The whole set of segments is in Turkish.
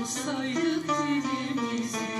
Alsaydık dilimizi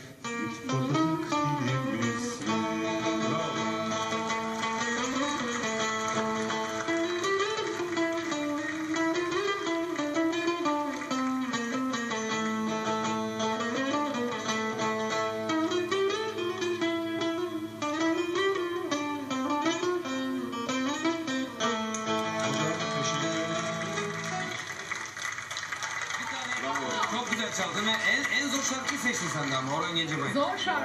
Çok güzel çaldın en, en zor şarkıyı seçtin sen de ama Orhan Gencebay. Zor şarkı.